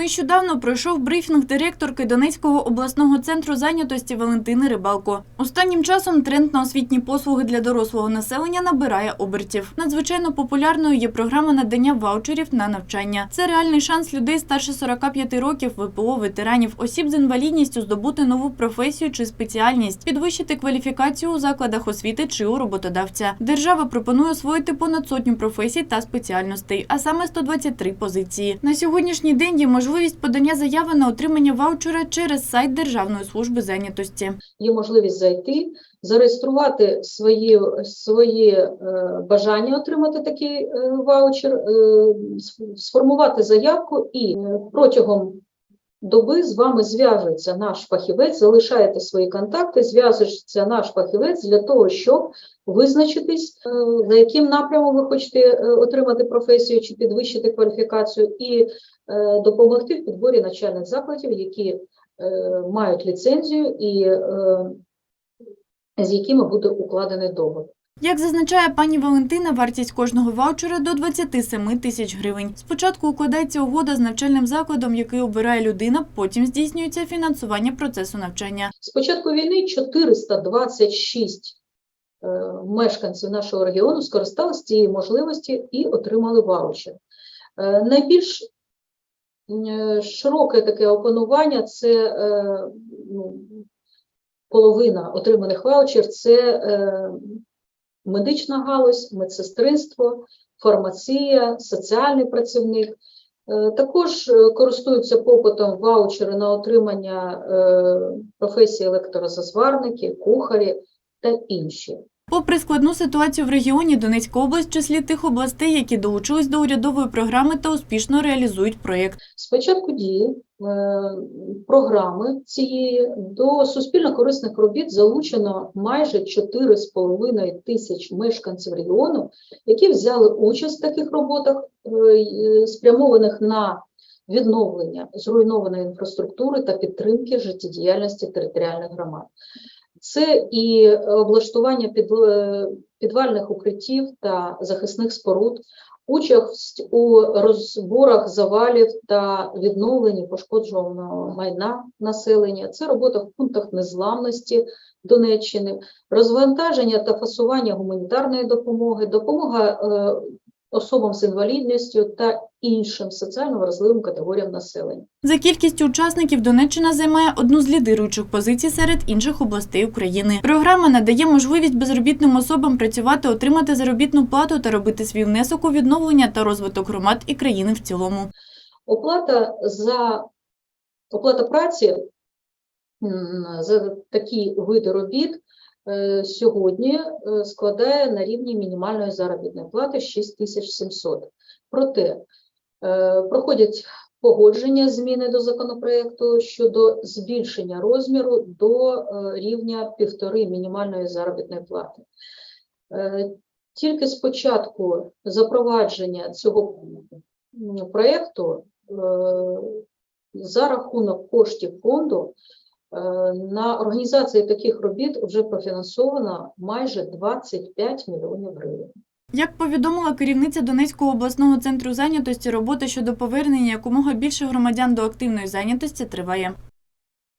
Нещодавно пройшов брифінг директорки Донецького обласного центру зайнятості Валентини Рибалко. Останнім часом тренд на освітні послуги для дорослого населення набирає обертів. Надзвичайно популярною є програма надання ваучерів на навчання. Це реальний шанс людей старше 45 років, ВПО, ветеранів, осіб з інвалідністю здобути нову професію чи спеціальність, підвищити кваліфікацію у закладах освіти чи у роботодавця. Держава пропонує освоїти понад сотню професій та спеціальностей, а саме 123 позиції. На сьогоднішній день є можливість подання заяви на отримання ваучера через сайт Державної служби зайнятості. є можливість зайти, зареєструвати свої, свої е, бажання отримати такий е, ваучер, е, сформувати заявку і протягом доби з вами зв'яжеться наш фахівець, залишаєте свої контакти, зв'яжеться наш фахівець для того, щоб визначитись, е, за яким напрямом ви хочете е, отримати професію чи підвищити кваліфікацію, і е, допомогти в підборі навчальних закладів, які е, мають ліцензію і е, з якими буде укладений договір. Як зазначає пані Валентина, вартість кожного ваучера до 27 тисяч гривень. Спочатку укладається угода з навчальним закладом, який обирає людина, потім здійснюється фінансування процесу навчання. З початку війни 426 е, мешканців нашого регіону скористалися цією можливості і отримали ваучер. Е, найбільш е, широке таке опанування це ну, половина отриманих ваучер це медична галузь, медсестринство, фармація, соціальний працівник. Е, Також е, користуються попитом ваучери на отримання е, професії електрозазварники, кухарі та інші. Попри складну ситуацію в регіоні, Донецька область числі тих областей, які долучились до урядової програми та успішно реалізують проєкт. З початку дії е, програми цієї до суспільно-корисних робіт залучено майже 4,5 тисяч мешканців регіону, які взяли участь в таких роботах, е, спрямованих на відновлення зруйнованої інфраструктури та підтримки життєдіяльності територіальних громад. Це і облаштування під, е, підвальних укриттів та захисних споруд, участь у розборах завалів та відновленні пошкодженого майна населення. Це робота в пунктах незламності Донеччини, розвантаження та фасування гуманітарної допомоги, допомога е, особам з інвалідністю та іншим соціально вразливим категоріям населення. За кількістю учасників Донеччина займає одну з лідируючих позицій серед інших областей України. Програма надає можливість безробітним особам працювати, отримати заробітну плату та робити свій внесок у відновлення та розвиток громад і країни в цілому. Оплата за оплата праці за такі види робіт сьогодні е, складає на рівні мінімальної заробітної плати 6700. Проте е, проходять погодження зміни до законопроекту щодо збільшення розміру до е, рівня півтори мінімальної заробітної плати. Е, Тільки з початку запровадження цього е, за рахунок коштів фонду е, на організацію таких робіт вже профінансовано майже 25 мільйонів гривень. Як повідомила керівниця Донецького обласного центру зайнятості, робота щодо повернення якомога більше громадян до активної зайнятості триває.